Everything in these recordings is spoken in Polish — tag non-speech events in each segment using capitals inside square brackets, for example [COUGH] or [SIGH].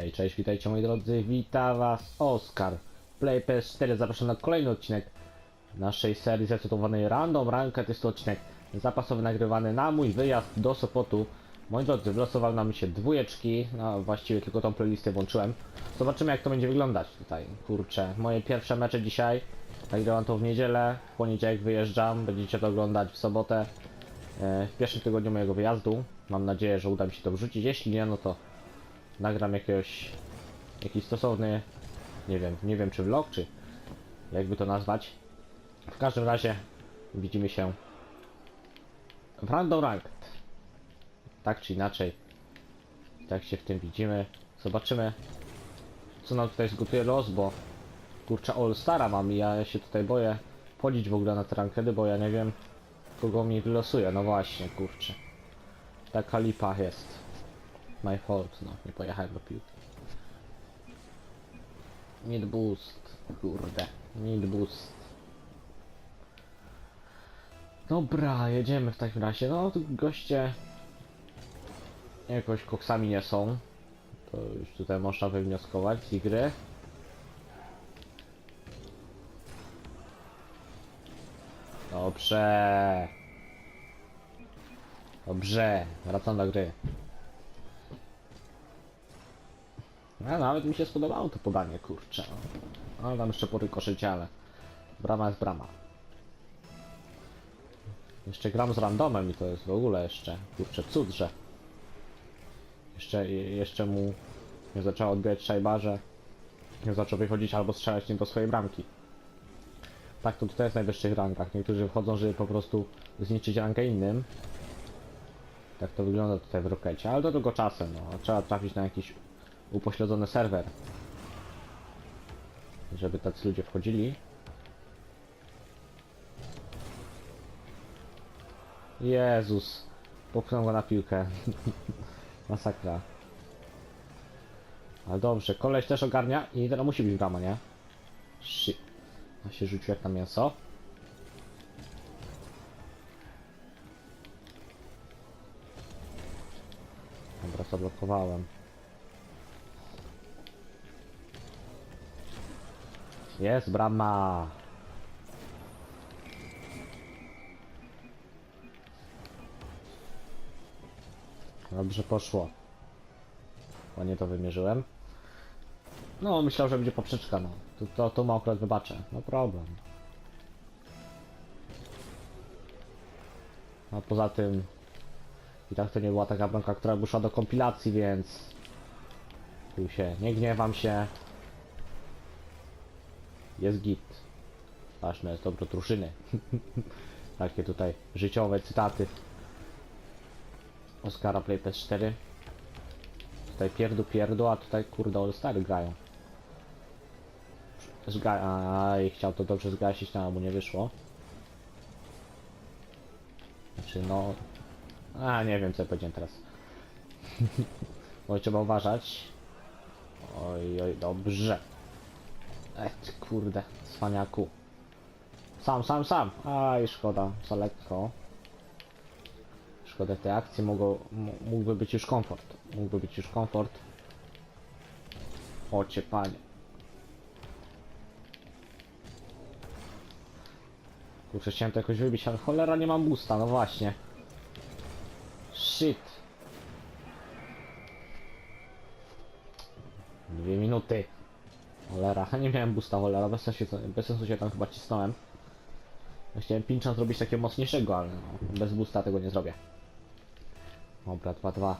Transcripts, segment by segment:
Hej, cześć, witajcie moi drodzy, witam was Oskar. Play PS4, zapraszam na kolejny odcinek naszej serii zatytułowanej Random Ranked. Jest to odcinek zapasowy nagrywany na mój wyjazd do Sopotu. Moi drodzy, wylosowały nam się dwójeczki, no właściwie tylko tą playlistę włączyłem. Zobaczymy jak to będzie wyglądać tutaj, kurczę. Moje pierwsze mecze dzisiaj, nagrywam to w niedzielę, w poniedziałek wyjeżdżam, będziecie to oglądać w sobotę. e, W pierwszym tygodniu mojego wyjazdu. Mam nadzieję, że uda mi się to wrzucić. Jeśli nie, no to nagram jakiegoś jakiś stosowny, nie wiem, nie wiem czy vlog, czy jakby to nazwać. W każdym razie widzimy się w Random Ranked. Tak czy inaczej. Tak się w tym widzimy. Zobaczymy co nam tutaj zgotuje los, bo kurczę All Stara mam i ja się tutaj boję wchodzić w ogóle na te rankedy, bo ja nie wiem kogo mi wylosuje. No właśnie, kurczę. Taka lipa jest. My fault, no, nie pojechałem do piłki. Need boost, kurde, need boost. Dobra, jedziemy w takim razie. No, goście jakoś koksami nie są. To już tutaj można wywnioskować z gry. Dobrze. Dobrze, wracam do gry. A nawet mi się spodobało to podanie, kurczę. No tam jeszcze po rykoszycie, ale brama jest brama. Jeszcze gram z randomem i to jest w ogóle jeszcze, kurczę, cud, że jeszcze, jeszcze mu nie zaczęła odbijać szajba, że nie zaczął wychodzić albo strzelać nie do swojej bramki. Tak to tutaj jest w najwyższych rankach. Niektórzy wchodzą, żeby po prostu zniszczyć rankę innym. Tak to wygląda tutaj w Rokecie, ale to tylko czasem, no. Trzeba trafić na jakiś upośledzony serwer. Żeby tacy ludzie wchodzili. Jezus. Popchnął go na piłkę. [LAUGHS] Masakra. Ale dobrze, koleś też ogarnia i teraz musi być brama, nie? Shit. A się rzucił jak na mięso. Dobra, zablokowałem. Jest brama. Dobrze poszło. Ładnie to wymierzyłem. No, myślał, że będzie poprzeczka, no. To, to, mu akurat wybaczę. No problem. A poza tym... I tak to nie była taka bramka, która by szła do kompilacji, więc... Tu się nie gniewam się. Jest git. Ważne jest dobro drużyny. [LAUGHS] Takie tutaj życiowe cytaty. Oscara Play PS4. Tutaj pierdu pierdu, a tutaj kurde all stary grają. Zga Aj, chciał to dobrze zgasić, no, mu nie wyszło. Znaczy no... A, nie wiem co ja powiedziałem teraz. [LAUGHS] Może trzeba uważać. Oj, oj, dobrze. Ty kurde, cwaniaku. Sam, sam, sam. Aj, szkoda, za lekko. Szkoda tej akcji, mogło, mógłby być już komfort. Mógłby być już komfort. Ocie panie. Kurczę, chciałem to jakoś wybić, ale cholera nie mam boosta, no właśnie. Shit. Dwie minuty. Cholera, [LAUGHS] nie miałem boosta, cholera, bez sensu, się- bez sensu się tam chyba cisnąłem. Chciałem pincha zrobić takiego mocniejszego, ale no, bez boosta tego nie zrobię. Dobra, 2-2.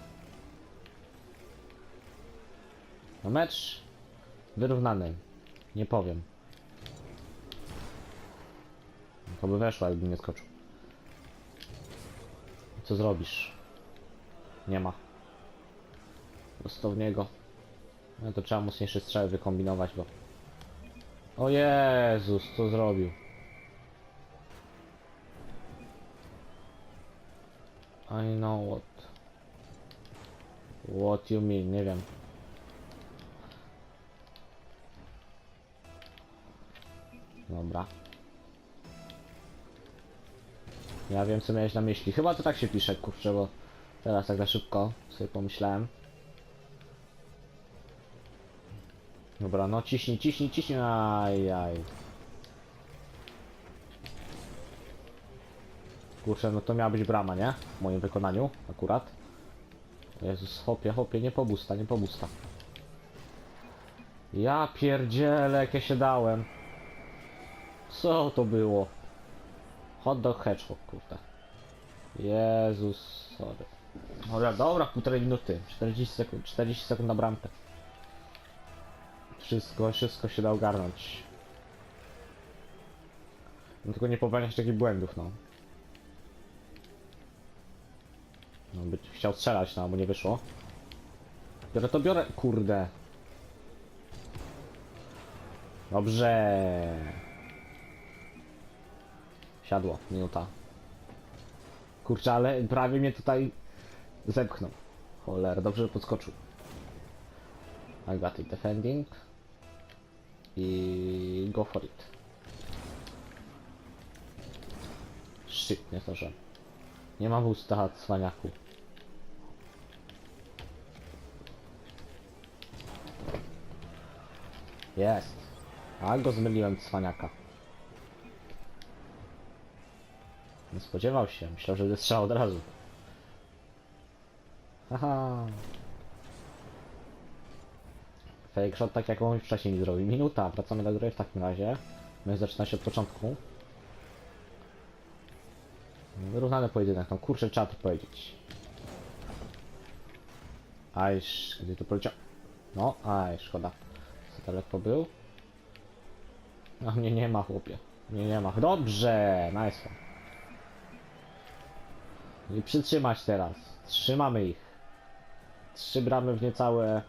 No mecz wyrównany. Nie powiem. To by weszło, jakby nie skoczył. Co zrobisz? Nie ma. Prosto w niego. No to trzeba mocniejsze strzały wykombinować, bo... O Jezus, co zrobił? I know what. What you mean, nie wiem. Dobra. Ja wiem co miałeś na myśli. Chyba to tak się pisze, kurczę, bo teraz tak za szybko sobie pomyślałem. Dobra, no ciśnij, ciśnij, ciśnij. Ajaj. Kurczę, no to miała być brama, nie? W moim wykonaniu, akurat. Jezus, hopie, hopie, nie pobusta, nie pobusta. Ja pierdzielę, jakie się dałem. Co to było? Hot dog hedgehog, kurde. Jezus, sorry. Dobra, dobra, półtorej minuty. 40 sekund, 40 sekund na bramkę. Wszystko, wszystko się da ogarnąć. No tylko nie popełniać takich błędów, no. No, by chciał strzelać, no, bo nie wyszło. Biorę to, biorę. Kurde. Dobrze. Siadło, minuta. Kurczę, ale prawie mnie tutaj zepchnął. Cholera, dobrze, że podskoczył. I got it defending. I go for it. Shit, nie zdążyłem. Nie mam usta cwaniaku. Jest. A go zmyliłem cwaniaka. Nie spodziewał się. Myślał, że strzał od razu. Haha. Fake shot tak jak on wcześniej mi zrobił. Minuta. Wracamy do gry w takim razie. My zaczyna się od początku. Wyrównany pojedynek, no kurczę trzeba to powiedzieć. Ajż, gdzie to poleciał? No, aj, szkoda. Co daleko był? No mnie nie ma chłopie. Mnie nie ma. Dobrze, nice. I przytrzymać teraz. Trzymamy ich. Trzy bramy w niecałe...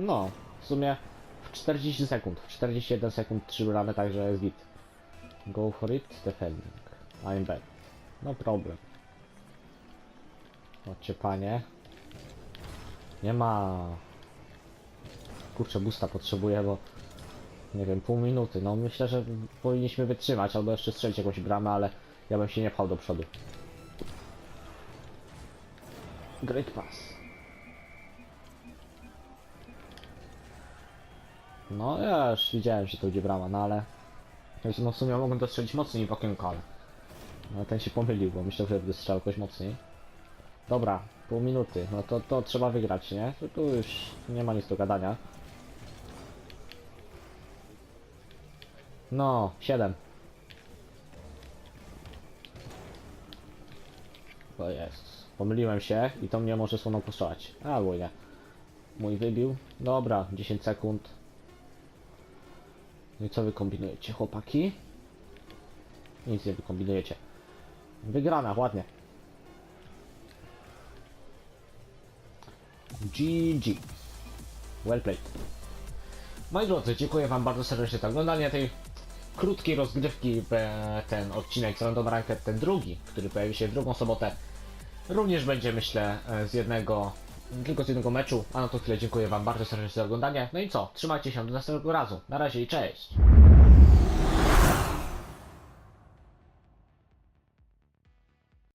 No, w sumie w 40 sekund. W 41 sekund trzy bramy, także jest git. Go for it, defending. I'm back. No problem. Chodźcie panie. Nie ma... Kurczę, busta potrzebuję, bo... Nie wiem, pół minuty. No myślę, że powinniśmy wytrzymać, albo jeszcze strzelić jakąś bramę, ale ja bym się nie pchał do przodu. Great pass. No ja już widziałem, że to będzie brama, no ale... No w sumie mogłem to strzelić mocniej w okienko, ale... No ten się pomylił, bo myślał, że będę strzelał jakoś mocniej. Dobra, pół minuty. No to, to trzeba wygrać, nie? To tu już nie ma nic do gadania. No, 7. To jest. Pomyliłem się i to mnie może słoną postrzelać. Albo nie. Mój wybił. Dobra, 10 sekund. No i co wy kombinujecie, chłopaki? Nic nie wykombinujecie. Wygrana, ładnie. GG. Well played. Moi drodzy, dziękuję wam bardzo serdecznie za oglądanie tej krótkiej rozgrywki. e, Ten odcinek z Random Ranked, ten drugi, który pojawi się w drugą sobotę, również będzie myślę e, z jednego, tylko z jednego meczu. A no to tyle, dziękuję wam bardzo serdecznie za oglądanie. No i co, trzymajcie się do następnego razu. Na razie i cześć.